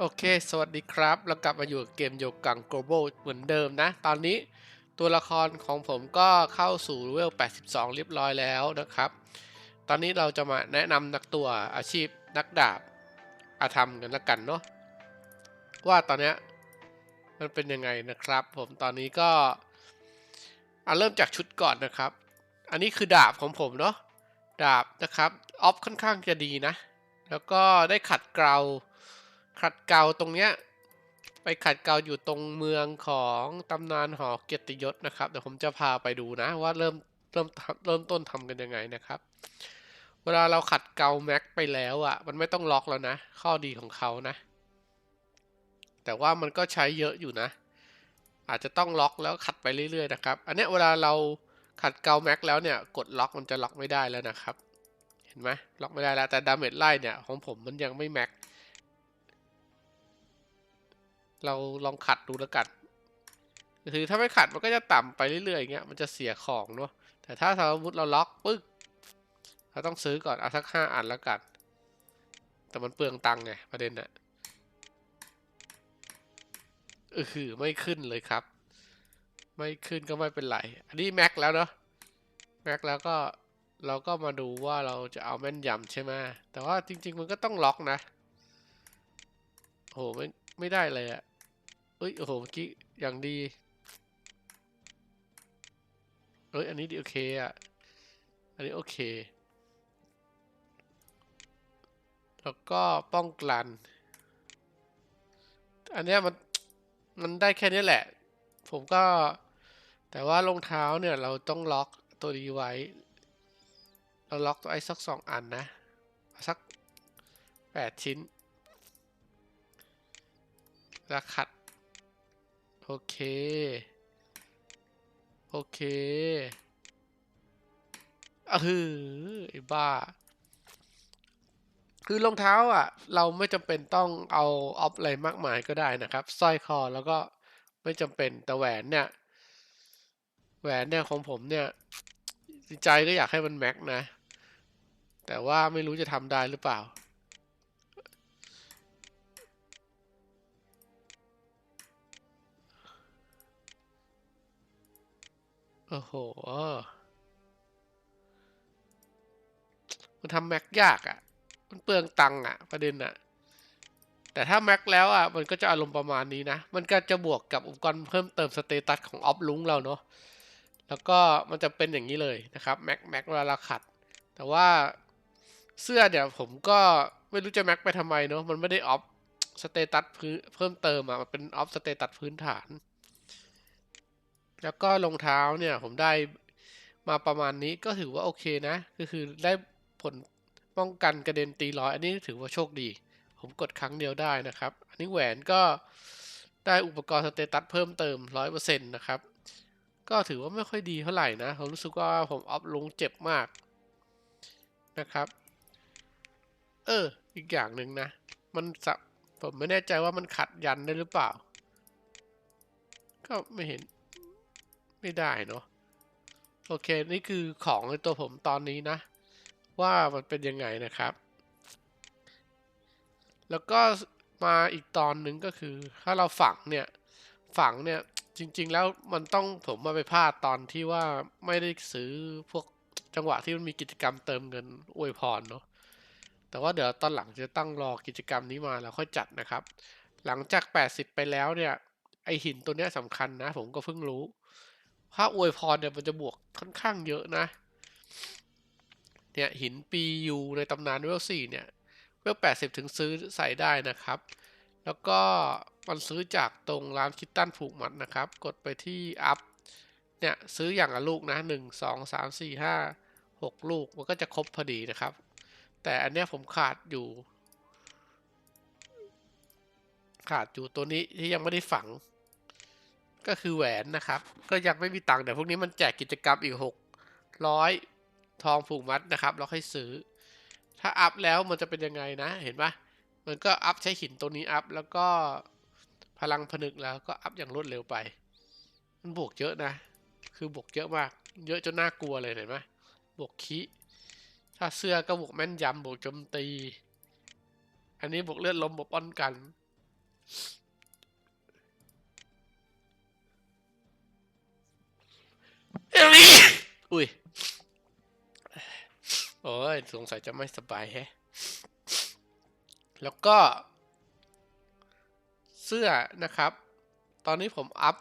โอเค สวัสดีครับแล้วกลับมาอยู่เกมโยกัง global เหมือนเดิมนะ ตอนนี้ตัวละครของผมก็เข้าสู่เลเวล 82 เรียบร้อยแล้วนะครับ ตอนนี้เราจะมาแนะนำนักตัวอาชีพนักดาบอาธรรมกันละกันเนาะ ว่าตอนนี้มันเป็นยังไงนะครับ ผมตอนนี้ก็เอาเริ่มจากชุดก่อนนะครับ อันนี้คือดาบของผมเนาะ ดาบนะครับ ออฟค่อนข้างจะดีนะ แล้วก็ได้ขัดเกลา ขัดเกลาตรงเนี้ยไปขัดเกลาอยู่ตรงเมืองของตำนานหอเกียรติยศนะครับเดี๋ยวผมจะพาไปดูนะว่าเริ่มเริ่มเริ่มต้นทำกันยังไงนะครับ เวลาเราขัดเกลาแม็กไปแล้วอะ่ะ มันไม่ต้องล็อกแล้วนะ ข้อดีของเขานะ แต่ว่ามันก็ใช้เยอะอยู่นะ อาจจะต้องล็อกแล้วขัดไปเรื่อยๆนะครับ อันเนี้ยเวลาเราขัดเกลาแม็กแล้วเนี่ยกดล็อกมันจะล็อกไม่ได้แล้วนะครับ เห็นไหมล็อกไม่ได้แล้วแต่ดาเมจไล่เนี่ยของผมมันยังไม่แม็ก เราลองขัดดูแล้วกันคือถ้าไม่ขัดมันก็จะต่ำไปเรื่อยๆอย่างเงี้ยมันจะเสียของเนาะแต่ถ้าสมมติเราล็อกปึ๊กเราต้องซื้อก่อนเอาสักห้าอันแล้วกัน แต่มันเปลืองตังค์ไงประเด็นน่ะเออคือไม่ขึ้นเลยครับ ไม่ขึ้นก็ไม่เป็นไร อันนี้แม็กแล้วเนาะแม็กแล้วก็เราก็มาดูว่าเราจะเอาแม่นยำใช่ไหมแต่ว่าจริง ๆ มันก็ต้องล็อกนะโอ้โหไม่ไม่ได้เลยอะ เอ้ย โอ้โห เมื่อกี้ อย่างดี เอ้ย อันนี้ดีโอเคอะ อันนี้โอเค แล้วก็ป้องกัน อันเนี้ยมัน มันได้แค่นี้แหละ ผมก็ แต่ว่ารองเท้าเนี่ย เราต้องล็อกตัวนี้ไว้ เราล็อกตัวไอ้สักสองอันนะ สักแปดชิ้น แล้วขัด โอเค โอเคอะฮือไอ้บ้า คือรองเท้าอะ เราไม่จำเป็นต้องเอาออฟอะไรมากมายก็ได้นะครับสร้อยคอแล้วก็ไม่จำเป็นแต่แหวนเนี่ย แหวนเนี่ยของผมเนี่ยใจก็อยากให้มันแม็กนะ แต่ว่าไม่รู้จะทำได้หรือเปล่า โอ้โหมันทำแม็กยากอะ่ะ มันเปลืองตังค์อะ ประเด็นอะ แต่ถ้าแม็กแล้วอะ มันก็จะอารมณ์ประมาณนี้นะ มันก็จะบวกกับอุปกรณ์เพิ่มเติมสเตตัสของออฟลุงเราเนาะ แล้วก็มันจะเป็นอย่างนี้เลยนะครับแม็กแม็กเวลาเราขัด แต่ว่าเสื้อเนี่ยผมก็ไม่รู้จะแม็กไปทำไมเนาะ มันไม่ได้ออฟสเตตัสเพิ่มเติมอะ มันเป็นออฟสเตตัสพื้นฐาน แล้วก็รองเท้าเนี่ยผมได้มาประมาณนี้ก็ถือว่าโอเคนะ ก็คือได้ผลป้องกันกระเด็นตีร้อยอันนี้ถือว่าโชคดี ผมกดครั้งเดียวได้นะครับ อันนี้แหวนก็ได้อุปกรณ์สเตตัสเพิ่มเติมร้อยเปอร์เซ็นต์นะครับ ก็ถือว่าไม่ค่อยดีเท่าไหร่นะ ผมรู้สึกว่าผมอัพลงเจ็บมากนะครับ เออ อีกอย่างหนึ่งนะ มันสับผมไม่แน่ใจว่ามันขัดยันได้หรือเปล่า ก็ไม่เห็น ไม่ได้เนาะโอเค นี่คือของในตัวผมตอนนี้นะ ว่ามันเป็นยังไงนะครับ แล้วก็มาอีกตอนหนึ่งก็คือ ถ้าเราฝังเนี่ย ฝังเนี่ยจริง ๆ แล้วมันต้องผมมาไปพลาดตอนที่ว่าไม่ได้ซื้อพวกจังหวะที่มันมีกิจกรรมเติมเงินอวยพรเนาะแต่ว่าเดี๋ยวตอนหลังจะต้องรอกิจกรรมนี้มาแล้วค่อยจัดนะครับ หลังจาก 80 ไปแล้วเนี่ย ไอหินตัวเนี้ยสำคัญนะ ผมก็เพิ่งรู้ ถ้าอวยพรเนี่ยมันจะบวกค่อนข้างเยอะนะ เนี่ยหินปียูในตำนานเวลสี่เนี่ย เวลแปดสิบถึงซื้อใส่ได้นะครับ แล้วก็มันซื้อจากตรงร้านคิตตันผูกมัดนะครับ กดไปที่อัพ เนี่ยซื้ออย่างละลูกนะหนึ่งสองสามสี่ห้าหกลูกมันก็จะครบพอดีนะครับ แต่อันเนี้ยผมขาดอยู่ขาดอยู่ตัวนี้ที่ยังไม่ได้ฝัง ก็คือแหวนนะครับ ก็ยังไม่มีตังค์แต่พวกนี้มันแจกกิจกรรมอีกหกร้อยทองผูกมัดนะครับแล้วค่อยซื้อ ถ้าอัพแล้วมันจะเป็นยังไงนะเห็นปะมันก็อัพใช้หินตัวนี้อัพแล้วก็พลังผนึกแล้วก็อัพอย่างรวดเร็วไป มันบวกเยอะนะ คือบวกเยอะมาก เยอะจนน่ากลัวเลยเห็นไหมบวกคิถ้าเสื้อก็บวกแม่นยำบวกโจมตี อันนี้บวกเลือดลมบวกป้องกัน อุ้ย โอ้ย สงสัยจะไม่สบายแฮะ แล้วก็ เสื้อนะครับ ตอนนี้ผมอัพ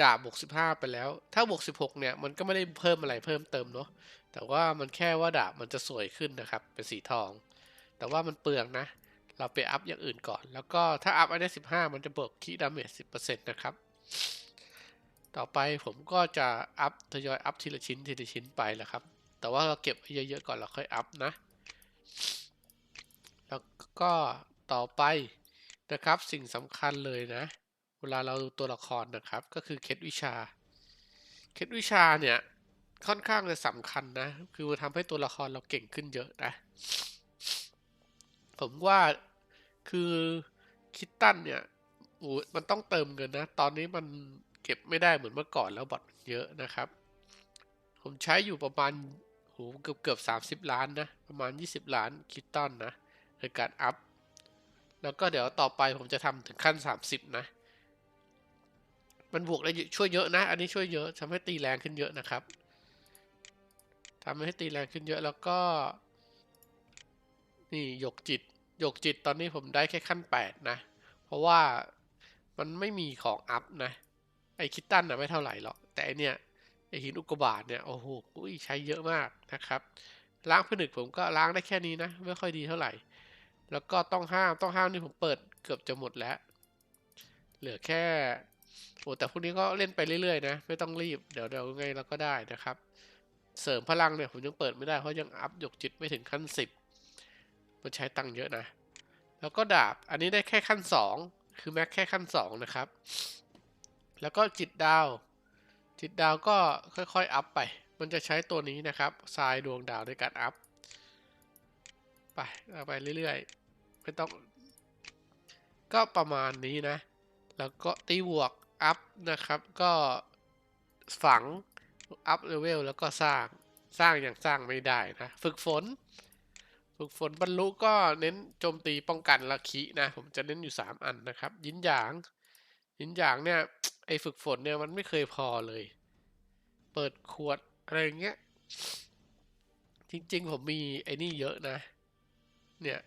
ดาบบวก15ไปแล้ว ถ้าบวก16เนี่ย มันก็ไม่ได้เพิ่มอะไรเพิ่มเติมเนาะ แต่ว่ามันแค่ว่าดาบมันจะสวยขึ้นนะครับ เป็นสีทอง แต่ว่ามันเปลืองนะ เราไปอัพอย่างอื่นก่อน แล้วก็ถ้าอัพอันนี้15มันจะบวกคีดาเมจ10%นะครับ ต่อไปผมก็จะอัพทยอยอัพทีละชิ้นทีละชิ้นไปแหละครับ แต่ว่าเราเก็บเยอะๆก่อนเราค่อยอัพนะ แล้วก็ต่อไปนะครับสิ่งสำคัญเลยนะ เวลาเราดูตัวละครนะครับ ก็คือเคล็ดวิชา เคล็ดวิชาเนี่ยค่อนข้างจะสำคัญนะ คือมันทำให้ตัวละครเราเก่งขึ้นเยอะนะ ผมว่าคือคิตตันเนี่ยมันต้องเติมเงินนะ ตอนนี้มัน เก็บไม่ได้เหมือนเมื่อก่อนแล้วบอทเยอะนะครับ ผมใช้อยู่ประมาณโหเกือบเกือบสามสิบล้านนะ ประมาณ 20 ล้านคิตตันนะในการอัพ แล้วก็เดี๋ยวต่อไปผมจะทำถึงขั้น 30 นะ มันบวกได้ช่วยเยอะนะ อันนี้ช่วยเยอะทำให้ตีแรงขึ้นเยอะนะครับทำให้ตีแรงขึ้นเยอะแล้วก็ นี่หยกจิตหยกจิตตอนนี้ผมได้แค่ขั้น 8 นะ เพราะว่ามันไม่มีของอัพนะ ไอคิตตันนะไม่เท่าไหร่หรอก แต่เนี่ยไอหินอุกกาบาตเนี่ยโอ้โหอุ้ยใช้เยอะมากนะครับล้างผนึกผมก็ล้างได้แค่นี้นะ ไม่ค่อยดีเท่าไหร่ แล้วก็ต้องห้ามต้องห้ามนี่ผมเปิดเกือบจะหมดแล้ว เหลือแค่โอ้แต่พวกนี้ก็เล่นไปเรื่อยๆนะ ไม่ต้องรีบเดี๋ยวเดี๋ยวไงเราก็ได้นะครับ เสริมพลังเนี่ยผมยังเปิดไม่ได้เพราะยังอัพหยกจิตไม่ถึงขั้นสิบมันใช้ตังค์เยอะนะ แล้วก็ดาบอันนี้ได้แค่ขั้นสองคือแม็กแค่ขั้นสองนะครับ แล้วก็จิตดาว จิตดาวก็ค่อยๆอัพไป มันจะใช้ตัวนี้นะครับทรายดวงดาวในการอัพ ไปเอาไปเรื่อยๆ ไม่ต้อง ก็ประมาณนี้นะ แล้วก็ตีบวกอัพนะครับ ก็ฝังอัพเลเวลแล้วก็สร้าง สร้างอย่างสร้างไม่ได้นะ ฝึกฝน ฝึกฝนบรรลุก็เน้นโจมตีป้องกันละคีนะ ผมจะเน้นอยู่ 3 อันนะครับ ยินหยาง ยินหยางเนี่ย ไอฝึกฝนเนี่ยมันไม่เคยพอเลย เปิดขวดอะไรอย่างเงี้ย จริงๆ ผมมีไอ้นี่เยอะนะ เนี่ย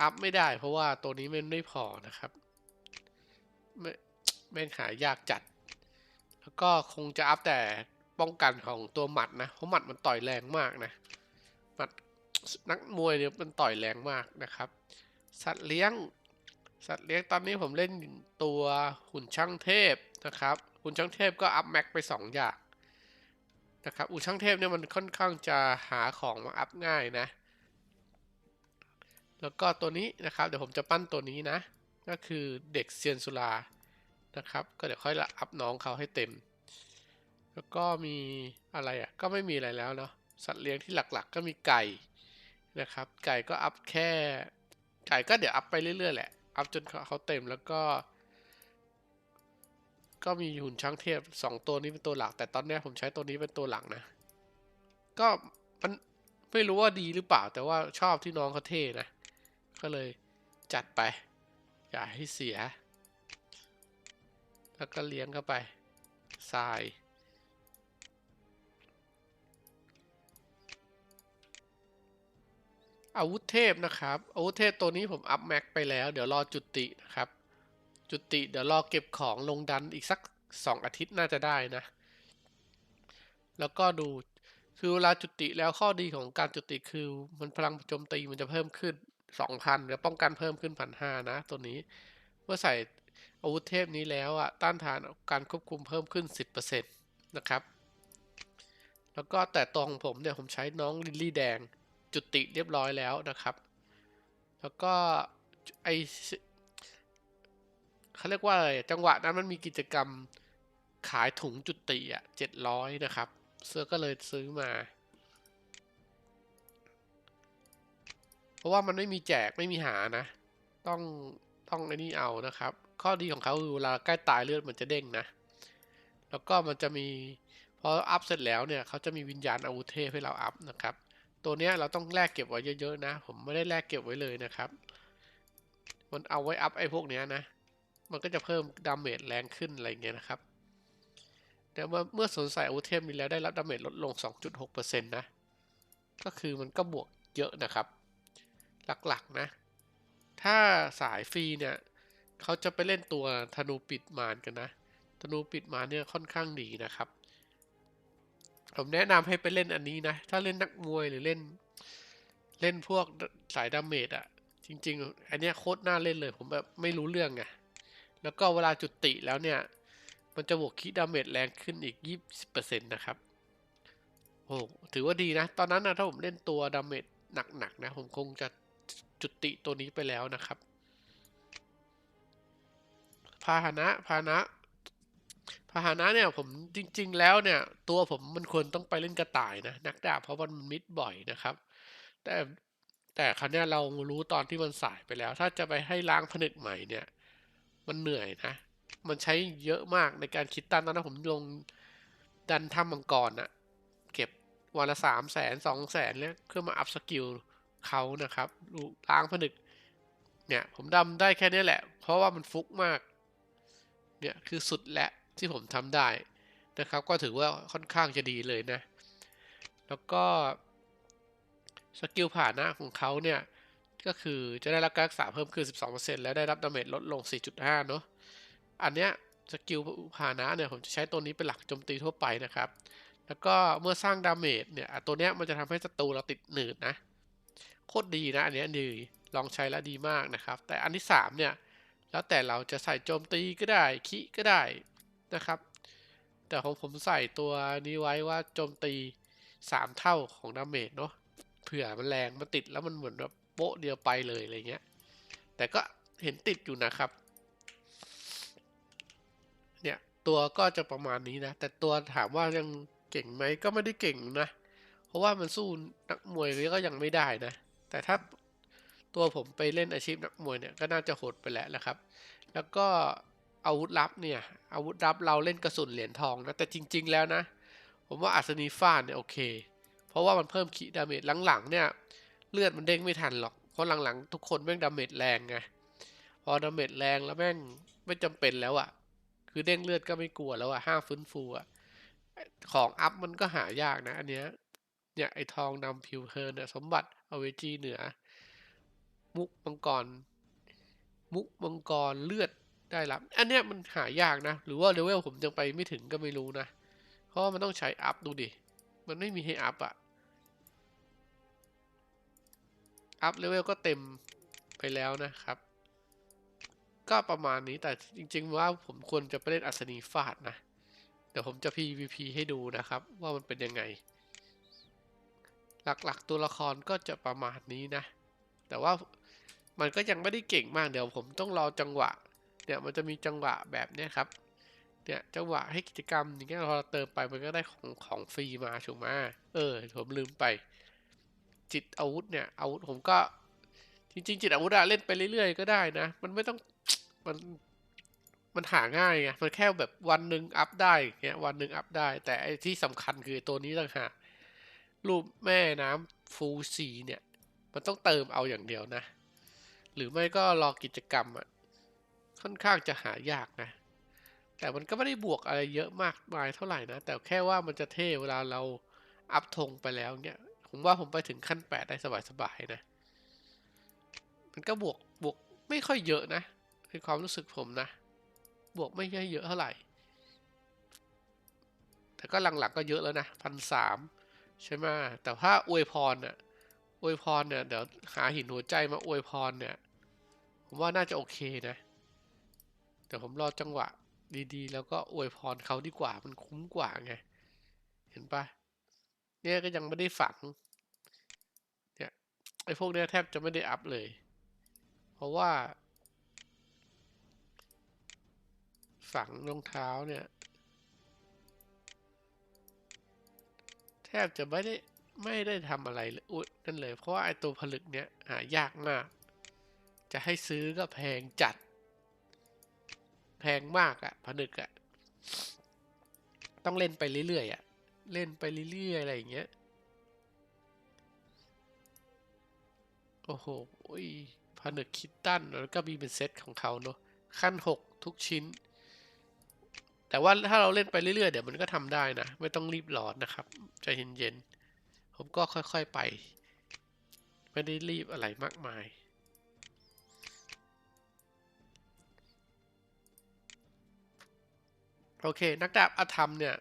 อัพไม่ได้เพราะว่าตัวนี้มันไม่พอนะครับไม่แม่งหายากจัด แล้วก็คงจะอัพแต่ป้องกันของตัวหมัดนะ เพราะหมัดมันต่อยแรงมากนะ หมัด นักมวยเนี่ยมันต่อยแรงมากนะครับ สัตว์เลี้ยง สัตว์เลี้ยงตอนนี้ผมเล่นตัวหุ่นช่างเทพนะครับ หุ่นช่างเทพก็อัพแม็กไป 2 อย่างนะครับหุ่นช่างเทพเนี่ยมันค่อนข้างจะหาของมาอัพง่ายนะ แล้วก็ตัวนี้นะครับเดี๋ยวผมจะปั้นตัวนี้นะ ก็คือเด็กเซียนสุรานะครับ ก็เดี๋ยวค่อยละอัพน้องเขาให้เต็ม แล้วก็มีอะไรอะก็ไม่มีอะไรแล้วเนาะสัตว์เลี้ยงที่หลักๆก็มีไก่ นะครับ ไก่ก็อัพแค่ ไก่ก็เดี๋ยวอัพไปเรื่อยๆแหละ อัพจนเขาเต็มแล้วก็ ก็มีหุ่นช้างเทพสองตัวนี้เป็นตัวหลัก แต่ตอนนี้ผมใช้ตัวนี้เป็นตัวหลักนะ ก็มันไม่รู้ว่าดีหรือเปล่า แต่ว่าชอบที่น้องเขาเท่นะ ก็เลยจัดไป อย่าให้เสีย แล้วก็เลี้ยงเข้าไปทราย อาวุธเทพนะครับ อาวุธเทพตัวนี้ผมอัพแม็กไปแล้ว เดี๋ยวรอจุตินะครับ จุติเดี๋ยวรอเก็บของลงดันอีกสักสองอาทิตย์น่าจะได้นะ แล้วก็ดูคือเวลาจุติแล้วข้อดีของการจุติคือ มันพลังโจมตีมันจะเพิ่มขึ้น 2,000แล้วป้องกันเพิ่มขึ้นพันห้านะ ตัวนี้เมื่อใส่อาวุธเทพนี้แล้วอะต้านทานการควบคุมเพิ่มขึ้น 10%นะครับ แล้วก็แต่ตัวของผมเนี่ยผมใช้น้องลิลลี่แดง จุติเรียบร้อยแล้วนะครับ แล้วก็ไอเขาเรียกว่าอะไรจังหวะนั้นมันมีกิจกรรมขายถุงจุติอะเจ็ดร้อยนะครับ เสื้อก็เลยซื้อมา เพราะว่ามันไม่มีแจกไม่มีหานะ ต้องต้องไอ้นี่เอานะครับ ข้อดีของเขาคือเวลาใกล้ตายเลือดมันจะเด้งนะ แล้วก็มันจะมีพออัพเสร็จแล้วเนี่ยเขาจะมีวิญญาณอาวุธเทพให้เราอัพนะครับ ตัวเนี้ยเราต้องแลกเก็บไว้เยอะๆนะ ผมไม่ได้แลกเก็บไว้เลยนะครับ มันเอาไว้อัพไอ้พวกเนี้ยนะ มันก็จะเพิ่มดาเมจแรงขึ้นอะไรเงี้ยนะครับแต่ว่าเมื่อสวมใส่อาวุธเทพนี้แล้วได้รับดาเมจลดลง 2.6%นะ ก็คือมันก็บวกเยอะนะครับ หลักๆนะ ถ้าสายฟรีเนี่ยเขาจะไปเล่นตัวธนูปิดมารกันนะ ธนูปิดมารเนี่ยค่อนข้างดีนะครับ ผมแนะนำให้ไปเล่นอันนี้นะ ถ้าเล่นนักมวยหรือเล่น เล่นพวกสายดาเมจอะจริง ๆ อันนี้โคตรน่าเล่นเลย ผมแบบไม่รู้เรื่องไงแล้วก็เวลาจุติแล้วเนี่ย มันจะบวกคีดาเมจแรงขึ้นอีก 20%นะครับโอ้ถือว่าดีนะ ตอนนั้นนะถ้าผมเล่นตัวดาเมจหนักๆนะ ผมคงจะจุติตัวนี้ไปแล้วนะครับ พาหนะ พาหนะ พาหนะเนี่ยผมจริง ๆ แล้วเนี่ย ตัวผมมันควรต้องไปเล่นกระต่ายนะนักดาบเพราะมันมิดบ่อยนะครับ แต่แต่ครั้นี้ยเรารู้ตอนที่มันสายไปแล้ว ถ้าจะไปให้ล้างผนึกใหม่เนี่ย มันเหนื่อยนะ มันใช้เยอะมากในการคิดตันตอนนั้นผมลงดันถ้ำมังกรนะเก็บวันละสามแสนสองแสนแล้วเพื่อมาอัพสกิลเขานะครับล้างผนึก เนี่ย ผมดำได้แค่นี้แหละ เพราะว่ามันฟุกมาก เนี่ยคือสุดและ ที่ผมทำได้นะครับ ก็ถือว่าค่อนข้างจะดีเลยนะ แล้วก็สกิลผ่านหน้าของเขาเนี่ย ก็คือจะได้รับการรักษาเพิ่มขึ้น 12%แล้วได้รับดาเมจลดลง 4.5 เนาะอันเนี้ยสกิลผ่านะเนี่ยผมจะใช้ตัวนี้เป็นหลักโจมตีทั่วไปนะครับ แล้วก็เมื่อสร้างดาเมจเนี่ยตัวเนี้ยมันจะทำให้ศัตรูเราติดหนืดนะ โคตรดีนะ อันเนี้ยดีลองใช้แล้วดีมากนะครับ แต่อันที่ 3 เนี่ย แล้วแต่เราจะใส่โจมตีก็ได้คิก็ได้ นะครับ แต่ของผมใส่ตัวนี้ไว้ว่าโจมตี 3 เท่าของดาเมจเนาะเผื่อมันแรงมันติดแล้วมันเหมือนแบบโป๊ะเดียวไปเลยอะไรเงี้ย แต่ก็เห็นติดอยู่นะครับ เนี่ยตัวก็จะประมาณนี้นะ แต่ตัวถามว่ายังเก่งไหมก็ไม่ได้เก่งนะ เพราะว่ามันสู้นักมวยก็ยังไม่ได้นะ แต่ถ้าตัวผมไปเล่นอาชีพนักมวยเนี่ยก็น่าจะโหดไปแล้วนะครับ แล้วก็ อาวุธลับเนี่ยอาวุธลับเราเล่นกระสุนเหรียญทองนะแต่จริง ๆ แล้วนะ ผมว่าอัศนีฟ้าเนี่ยโอเค เพราะว่ามันเพิ่มขีดาเมจหลังๆเนี่ยเลือดมันเด้งไม่ทันหรอกเพราะหลังๆทุกคนแม่งดาเมจแรงไงพอดาเมจแรงแล้วแม่งไม่จำเป็นแล้วอะ่ะ คือเด้งเลือดก็ไม่กลัวแล้วอะ่ะห้าฟื้นฟูอะ่ะของอัพมันก็หายากนะ อันเนี้ยเนี่ยไอทองนำผิวเพลินเนี่ยสมบัติเอเวจีเหนือ มุกมังกร มุกมังกรเลือด ได้รับ อันเนี้ยมันหายากนะ หรือว่าเลเวลผมยังไปไม่ถึงก็ไม่รู้นะ เพราะมันต้องใช้อัพดูดิ มันไม่มีให้อัพอะอัพเลเวลก็เต็มไปแล้วนะครับ ก็ประมาณนี้แต่จริง ๆ ว่าผมควรจะไปเล่นอัศนีฟาดนะ เดี๋ยวผมจะ PVP ให้ดูนะครับ ว่ามันเป็นยังไง หลักๆตัวละครก็จะประมาณนี้นะ แต่ว่ามันก็ยังไม่ได้เก่งมากเดี๋ยวผมต้องรอจังหวะ เนี่ยมันจะมีจังหวะแบบเนี้ยครับเนี่ยจังหวะให้กิจกรรมอย่างเงี้ยพอเราเติมไปมันก็ได้ของของฟรีมาถูกไหมเออผมลืมไป จิตอาวุธเนี่ยอาวุธผมก็ จริง ๆ จิตอาวุธอะเล่นไปเรื่อยๆก็ได้นะ มันไม่ต้องมันมันหาง่ายไงมันแค่แบบวันหนึ่งอัพได้เงี้ยวันหนึ่งอัพได้ แต่ไอ้ที่สำคัญคือตัวนี้ต่างหากรูปแม่น้ำฟูซีเนี่ย มันต้องเติมเอาอย่างเดียวนะ หรือไม่ก็รอกิจกรรมอะ ค่อนข้างจะหายากนะ แต่มันก็ไม่ได้บวกอะไรเยอะมากมายเท่าไหร่นะ แต่แค่ว่ามันจะเท่เวลาเราอัพธงไปแล้วเนี่ย ผมว่าผมไปถึงขั้นแปดได้สบายๆนะ มันก็บวกบวกไม่ค่อยเยอะนะในความรู้สึกผมนะ บวกไม่ใช่เยอะเท่าไหร่ แต่ก็หลังๆก็เยอะแล้วนะพันสามใช่ไหมแต่ถ้าอวยพรเนี่ยอวยพรเนี่ยเดี๋ยวหาหินหัวใจมาอวยพรเนี่ย ผมว่าน่าจะโอเคนะ แต่ผมรอจังหวะดีๆ แล้วก็อวยพรเขาดีกว่ามันคุ้มกว่าไง เห็นปะเนี่ยก็ยังไม่ได้ฝัง เนี่ยไอ้พวกเนี้ยแทบจะไม่ได้อัพเลย เพราะว่า ฝังรองเท้าเนี่ย แทบจะไม่ได้ไม่ได้ทำอะไรเลยอุ๊ยนั่นเลย เพราะว่าไอ้ตัวผลึกเนี่ยหายากมาก จะให้ซื้อก็แพงจัด แพงมากอะผนึกอะต้องเล่นไปเรื่อยๆอะเล่นไปเรื่อยๆอะไรอย่างเงี้ย โอ้โหผนึกคิดตั้นแล้วก็มีเป็นเซตของเขาเนอะขั้นหกทุกชิ้น แต่ว่าถ้าเราเล่นไปเรื่อยๆ เดี๋ยวมันก็ทำได้นะ ไม่ต้องรีบร้อนนะครับใจเย็นๆ ผมก็ค่อยๆไป ไม่ได้รีบอะไรมากมาย โอเค นักดาบอาธรรมเนี่ย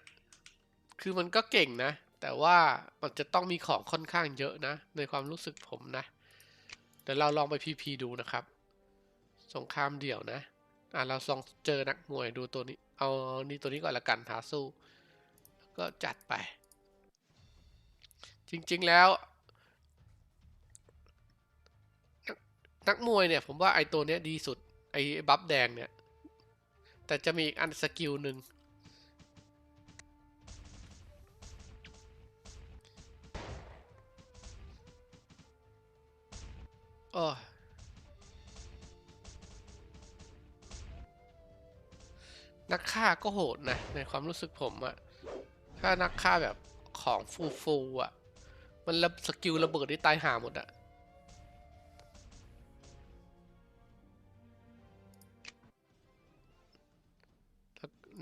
คือมันก็เก่งนะ แต่ว่ามันจะต้องมีของค่อนข้างเยอะนะ ในความรู้สึกผมนะ เดี๋ยวเราลองไปพีพีดูนะครับ สงครามเดี่ยวนะ อะเราลองเจอนักมวยดูตัวนี้ เอานี่ตัวนี้ก่อนละกันท้าสู้ แล้วก็จัดไป จริงๆแล้วนนักมวยเนี่ยผมว่าไอตัวเนี้ยดีสุดไอบัฟแดงเนี่ย แต่จะมีอีกอันสกิลหนึ่งโอ้นักฆ่าก็โหดนะ ในความรู้สึกผมอะถ้านักฆ่าแบบของฟูฟูอะมันระสกิลระเบิดได้ตายหาหมดอะ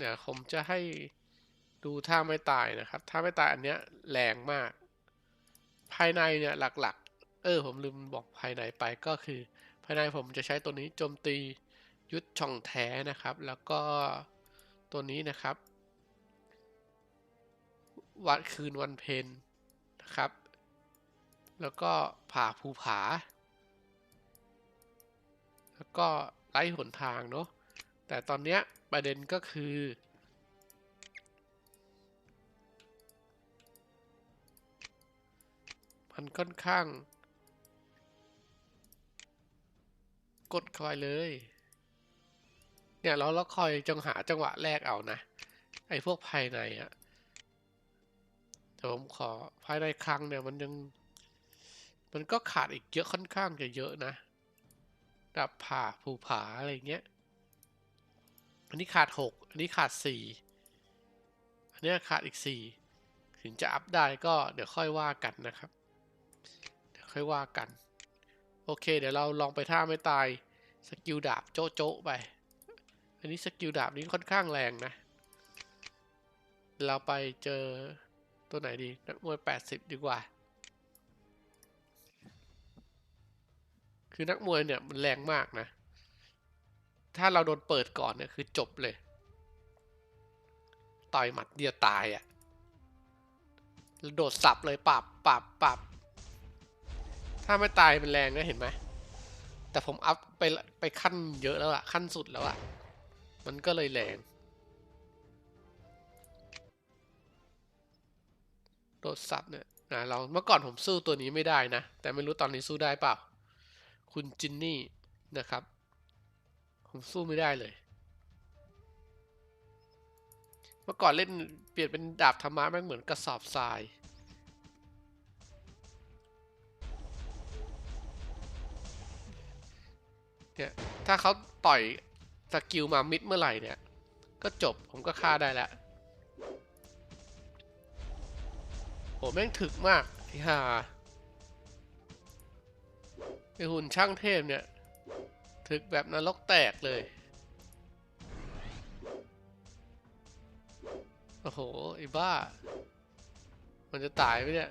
เนี่ยวผมจะให้ดูท่าไม่ตายนะครับท่าไม่ตายอันเนี้ยแรงมาก ภายในเนี่ยหลักๆ เออผมลืมบอกภายในไปก็คือ ภายในผมจะใช้ตัวนี้โจมตียุดช่องแท้นะครับ แล้วก็ตัวนี้นะครับ วัดคืนวันเพ็ญนะครับ แล้วก็ผ่าภูผา แล้วก็ไล่หนทางเนาะแต่ตอนเนี้ย ประเด็นก็คือ มันค่อนข้าง กดคอยเลย เนี่ยเราเราคอยจังหาจังหวะแรกเอานะ ไอ้พวกภายในอะแต่ผมขอภายในครั้งเนี่ยมันยังมันก็ขาดอีกเยอะค่อนข้างจะเยอะนะดับผ่าภูผาอะไรเงี้ย อันนี้ขาดหกอันนี้ขาดสี่อันนี้ขาดอีกสี่ถึงจะอัพได้ก็เดี๋ยวค่อยว่ากันนะครับ เดี๋ยวค่อยว่ากัน โอเค เดี๋ยวเราลองไปท่าไม่ตายสกิลดาบโจ๊ะโจ๊ะไป อันนี้สกิลดาบนี้ค่อนข้างแรงนะ เราไปเจอตัวไหนดี นักมวย 80 ดีกว่า คือนักมวยเนี่ยมันแรงมากนะ ถ้าเราโดนเปิดก่อนเนี่ยคือจบเลย ต่อยหมัดเดียวตายอะ่ะแล้วโดดสับเลยปับปับปับถ้าไม่ตายมันแรงนะเห็นไหมแต่ผมอัพไปไปขั้นเยอะแล้วอะขั้นสุดแล้วอะมันก็เลยแรงโดดสับเนี่ยนะเราเมื่อก่อนผมสู้ตัวนี้ไม่ได้นะ แต่ไม่รู้ตอนนี้สู้ได้เปล่า คุณจินนี่นะครับ ผมสู้ไม่ได้เลย เมื่อก่อนเล่นเปลี่ยนเป็นดาบธรรมะแม่งเหมือนกระสอบทรายเนี่ยถ้าเขาต่อยสกิลมามิดเมื่อไหร่เนี่ย ก็จบผมก็ฆ่าได้แล้วโหแม่งถึกมากไอ้ห่าไอหุ่นช่างเทพเนี่ย ถึกแบบนรกแตกเลย โอ้โห ไอ้บ้า มันจะตายไหมเนี่ย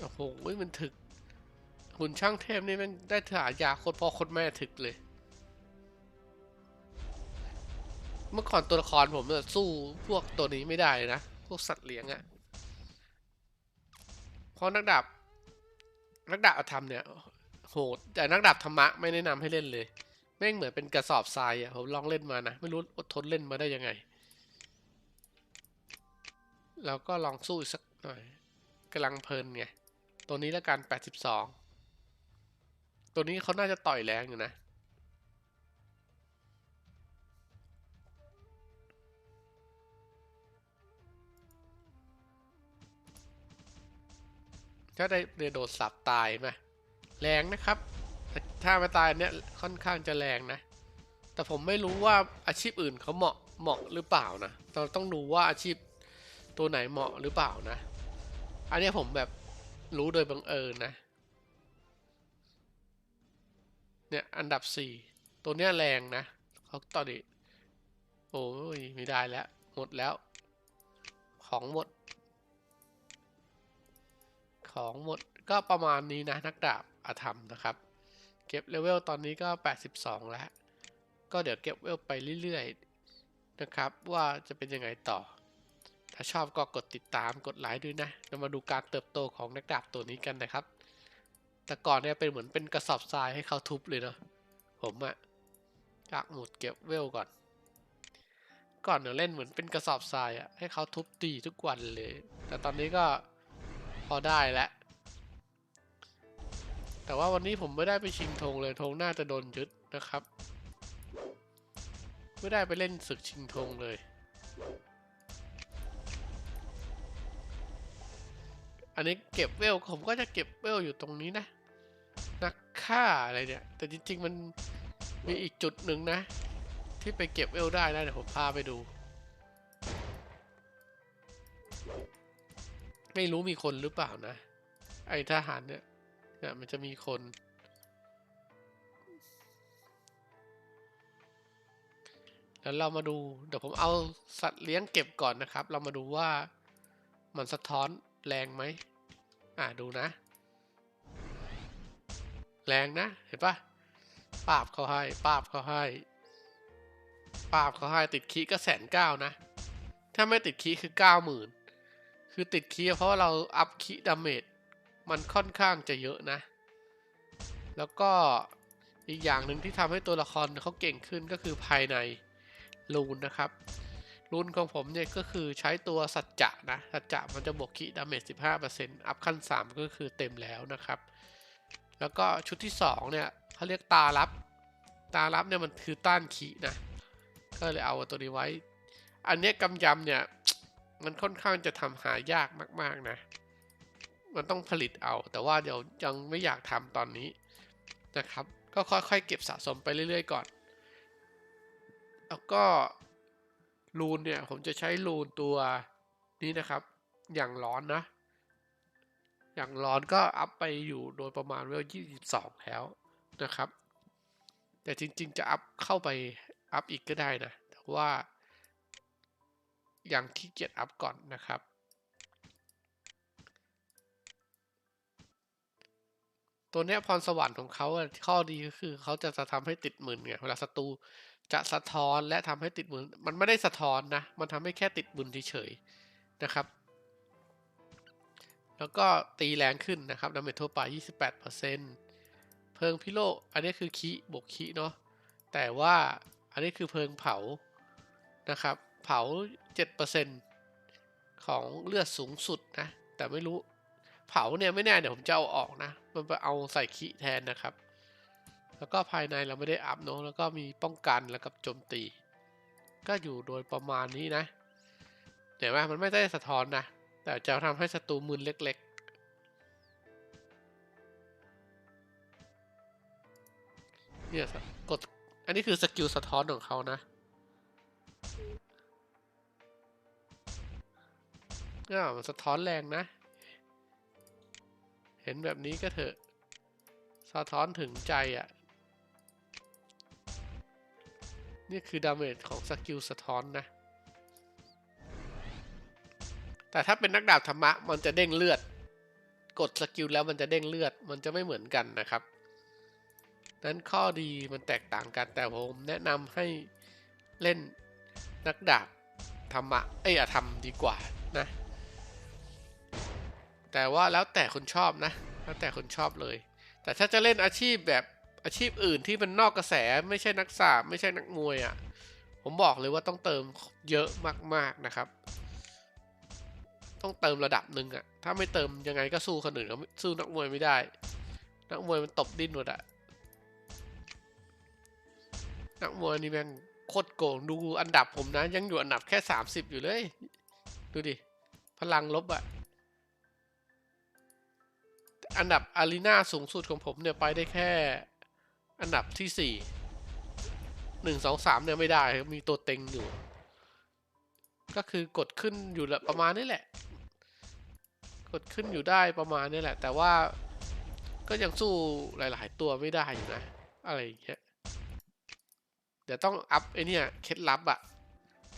โอ้โห มันถึก หุ่นช่างเทพนี่มันได้ฉายาโคตรพ่อโคตรแม่ถึกเลย เมื่อก่อนตัวละครผมเนี่ยสู้พวกตัวนี้ไม่ได้นะ พวกสัตว์เลี้ยงอะเพราะนักดาบ นักดาบอาธรรมเนี่ย โหดแต่นักดาบธรรมะไม่แนะนำให้เล่นเลยแม่งเหมือนเป็นกระสอบทรายอะผมลองเล่นมานะ ไม่รู้อดทนเล่นมาได้ยังไง แล้วก็ลองสู้อีกสักหน่อยกำลังเพลินไงตัวนี้แล้วกัน82 ตัวนี้เขาน่าจะต่อยแรงอยู่นะ ก็ได้เรโดดสับตายไหมแรงนะครับ ถ้ามาตายเนี่ยค่อนข้างจะแรงนะ แต่ผมไม่รู้ว่าอาชีพอื่นเขาเหมาะเหมาะหรือเปล่านะเราต้องดูว่าอาชีพตัวไหนเหมาะหรือเปล่านะ อันนี้ผมแบบรู้โดยบังเอิญนะ เนี่ยอันดับสี่ตัวเนี้ยแรงนะเขาตอนนี้โอ้ยไม่ได้แล้ว หมดแล้ว ของหมด ของหมดก็ประมาณนี้นะนักดาบอาธรรมนะครับ เก็บเลเวลตอนนี้ก็ 82 แล้ว ก็เดี๋ยวเก็บเลเวลไปเรื่อยๆนะครับ ว่าจะเป็นยังไงต่อ ถ้าชอบก็กดติดตามกดไลค์ด้วยนะเรามาดูการเติบโตของนักดาบตัวนี้กันนะครับ แต่ก่อนเนี่ยเป็นเหมือนเป็นกระสอบทรายให้เขาทุบเลยเนาะผมอะกากหมุดเก็บเวลก่อน ก่อนเนี่ยเล่นเหมือนเป็นกระสอบทรายอะให้เขาทุบตีทุกวันเลย แต่ตอนนี้ก็ พอได้แล้วแต่ว่าวันนี้ผมไม่ได้ไปชิงธงเลยธงน่าจะโดนยึดนะครับ ไม่ได้ไปเล่นศึกชิงธงเลย อันนี้เก็บเวลผมก็จะเก็บเวลอยู่ตรงนี้นะ นักฆ่าอะไรเนี่ย แต่จริงๆมันมีอีกจุดหนึ่งนะ ที่ไปเก็บเวลได้นะเดี๋ยวผมพาไปดู ไม่รู้มีคนหรือเปล่านะ ไอทหารเนี่ยเนี่ยมันจะมีคน แล้วเรามาดู เดี๋ยวผมเอาสัตว์เลี้ยงเก็บก่อนนะครับ เรามาดูว่ามันสะท้อนแรงไหม อ่าดูนะ แรงนะ เห็นปะปาบเขาให้ ปาบเขาให้ ปาบเขาให้ติดคีก็แสนเก้านะ ถ้าไม่ติดคีคือเก้าหมื่น คือติดคีย์เพราะเราอัพคีย์ดาเมจมันค่อนข้างจะเยอะนะ แล้วก็อีกอย่างหนึ่งที่ทำให้ตัวละครเขาเก่งขึ้นก็คือภายในรูนนะครับรูนของผมเนี่ยก็คือใช้ตัวสัจจะนะ สัจจะมันจะบวกคีดาเมจ15%อัพขั้น 3 ก็คือเต็มแล้วนะครับ แล้วก็ชุดที่ 2 เนี่ยเขาเรียกตารับ ตารับเนี่ยมันคือต้านขีนะ ก็เลยเอาตัวนี้ไว้ อันนี้กำยำเนี่ย มันค่อนข้างจะทำหายากมาก ๆนะ มันต้องผลิตเอา แต่ว่าเดี๋ยวยังไม่อยากทำตอนนี้นะครับ ก็ค่อยๆ เก็บสะสมไปเรื่อยๆก่อน แล้วก็รูนเนี่ยผมจะใช้รูนตัวนี้นะครับ อย่างร้อนนะ อย่างร้อนก็อัพไปอยู่โดยประมาณเวล22 แล้วนะครับ แต่จริงๆจะอัพเข้าไปอัพอีกก็ได้นะ แต่ว่า ยังขี้เกียจอัพก่อนนะครับ ตัวเนี้ยพรสวรรค์ของเขาข้อดีก็คือเขาจะทำให้ติดหมื่นไงเวลาศัตรูจะสะท้อนและทำให้ติดหมื่นมันไม่ได้สะท้อนนะ มันทำให้แค่ติดบุญเฉยๆนะครับ แล้วก็ตีแรงขึ้นนะครับดาเมจทั่วไป 28%เพิงพิโลอันนี้คือคีบวกคีเนาะแต่ว่าอันนี้คือเพิงเผานะครับ เผา 7%ของเลือดสูงสุดนะ แต่ไม่รู้เผาเนี่ยไม่แน่เดี๋ยวผมจะเอาออกนะ มันไปเอาใส่คีแทนนะครับ แล้วก็ภายในเราไม่ได้อัพเนาะแล้วก็มีป้องกันแล้วกับโจมตี ก็อยู่โดยประมาณนี้นะเห็นไหมมันไม่ได้สะท้อนนะ แต่จะทำให้ศัตรูมืนเล็กๆเนี่ยกดอันนี้คือสกิลสะท้อนของเขานะ ก็มันสะท้อนแรงนะ เห็นแบบนี้ก็เถอะ สะท้อนถึงใจอะ่ะ นี่คือดาเมจของสกิลสะท้อนนะ แต่ถ้าเป็นนักดาบธรรมะ มันจะเด้งเลือด กดสกิลแล้วมันจะเด้งเลือด มันจะไม่เหมือนกันนะครับ นั้นข้อดีมันแตกต่างกันแต่ผมแนะนำให้เล่นนักดาบธรรมะ เอ้ยอะธรรมดีกว่า แต่ว่าแล้วแต่คนชอบนะ แล้วแต่คนชอบเลย แต่ถ้าจะเล่นอาชีพแบบอาชีพอื่นที่มันนอกกระแสไม่ใช่นักสาบไม่ใช่นักมวยอะ่ะ ผมบอกเลยว่าต้องเติมเยอะมากๆนะครับ ต้องเติมระดับหนึ่งอะ่ะ ถ้าไม่เติมยังไงก็สู้คนอื่นเขาสู้นักมวยไม่ได้ นักมวยมันตบดิ้นหมดอะนักมวยนี่แม่งโคตรโกงดูอันดับผมนะ ยังอยู่อันดับแค่สามสิบอยู่เลย ดูดิ พลังลบอะ อันดับอารีนาสูงสุดของผมเนี่ยไปได้แค่ อันดับที่สี่หนึ่งสองสามเนี่ยไม่ได้มีตัวเต็งอยู่ ก็คือกดขึ้นอยู่ละประมาณนี้แหละ กดขึ้นอยู่ได้ประมาณนี้แหละ แต่ว่าก็ยังสู้หลาย ๆ ตัวไม่ได้อยู่นะ อะไรอย่างเงี้ยเดี๋ยวต้องอัพไอเนี่ยเคล็ดลับอะ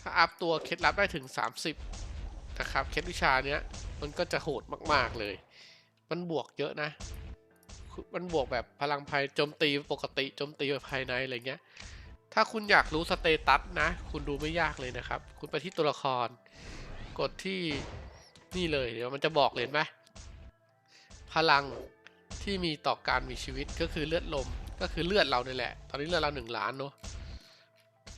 ถ้าอัพตัวเคล็ดลับได้ถึง 30 นะครับเคล็ดวิชาเนี้ยมันก็จะโหดมาก ๆ เลย มันบวกเยอะนะ มันบวกแบบพลังภัยโจมตีปกติโจมตีภายในอะไรเงี้ย ถ้าคุณอยากรู้สเตตัสนะ คุณดูไม่ยากเลยนะครับ คุณไปที่ตัวละคร กดที่นี่เลยเดี๋ยวมันจะบอกเลยไหมพลังที่มีต่อการมีชีวิตก็คือเลือดลมก็คือเลือดเราเนี่ยแหละ ตอนนี้เลือดเราหนึ่งล้านเนาะ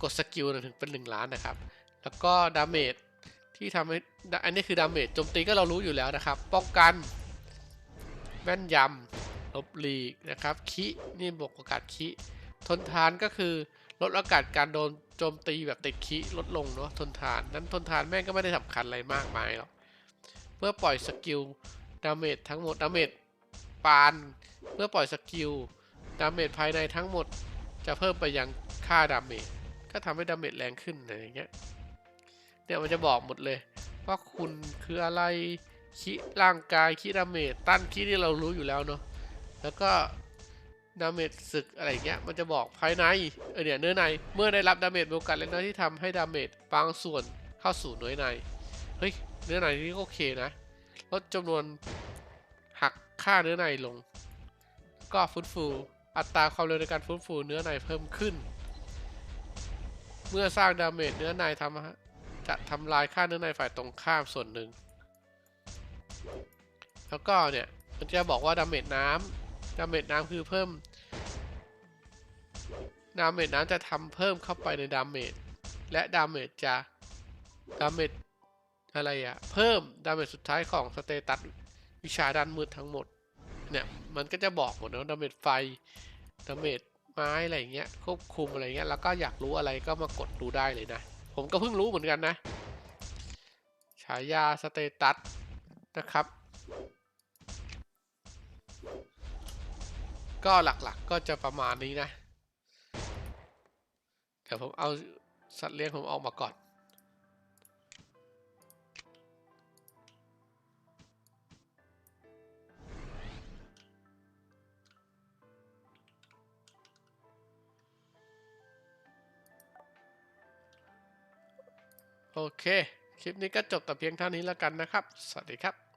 กดสกิลถึงเป็นหนึ่งล้านนะครับ แล้วก็ดาเมจที่ทำให้ อันนี้คือดาเมจโจมตีก็เรารู้อยู่แล้วนะครับ ป้องกัน แม่นยำลบหลีกนะครับคินี่บวกโอกาสคิทนทานก็คือลดโอกาสการโดนโจมตีแบบติดคิลดลงเนาะทนทานนั้นทนทานแม่งก็ไม่ได้สำคัญอะไรมากมายหรอกเมื่อปล่อยสกิลดาเมจทั้งหมดดาเมจปานเมื่อปล่อยสกิลดาเมจภายในทั้งหมด จะเพิ่มไปยังค่าดาเมจก็ทำให้ดาเมจแรงขึ้นอะไรอย่างเงี้ยเนี่ยมันจะบอกหมดเลย ว่าคุณคืออะไร คิร่างกายคิดาเมจต้านคิที่เรารู้อยู่แล้วเนาะแล้วก็ดาเมจศึกอะไรเงี้ยมันจะบอกภายในเออเนี่ยเนื้อในเมื่อได้รับดาเมจโอกาสเล็กน้อยที่ทำให้ดาเมจบางส่วนเข้าสู่เนื้อในเฮ้ยเนื้อในนี่ก็โอเคนะลดจำนวนหักค่าเนื้อในลง ก็ฟื้นฟูอัตราความเร็วในการฟื้นฟูเนื้อในเพิ่มขึ้น เมื่อสร้างดาเมจเนื้อในทำจะทำลายค่าเนื้อในฝ่ายตรงข้ามส่วนหนึ่ง แล้วก็เนี่ยมันจะบอกว่าดาเมจน้ำดาเมจน้ำคือเพิ่มดาเมจน้ำจะทำเพิ่มเข้าไปในดาเมจและดาเมจจะดาเมจอะไรอะเพิ่มดาเมจสุดท้ายของสเตตัสวิชาด้านมืดทั้งหมดเนี่ยมันก็จะบอกหมดนะดาเมจไฟดาเมจไม้อะไรเงี้ยควบคุมอะไรเงี้ยแล้วก็อยากรู้อะไรก็มากดดูได้เลยนะ ผมก็เพิ่งรู้เหมือนกันนะ ฉายาสเตตัสนะครับ ก็หลักๆก็จะประมาณนี้นะเดี๋ยวผมเอาสัตว์เลี้ยงผมออกมาก่อน โอเค คลิปนี้ก็จบแต่เพียงเท่านี้แล้วกันนะครับ สวัสดีครับ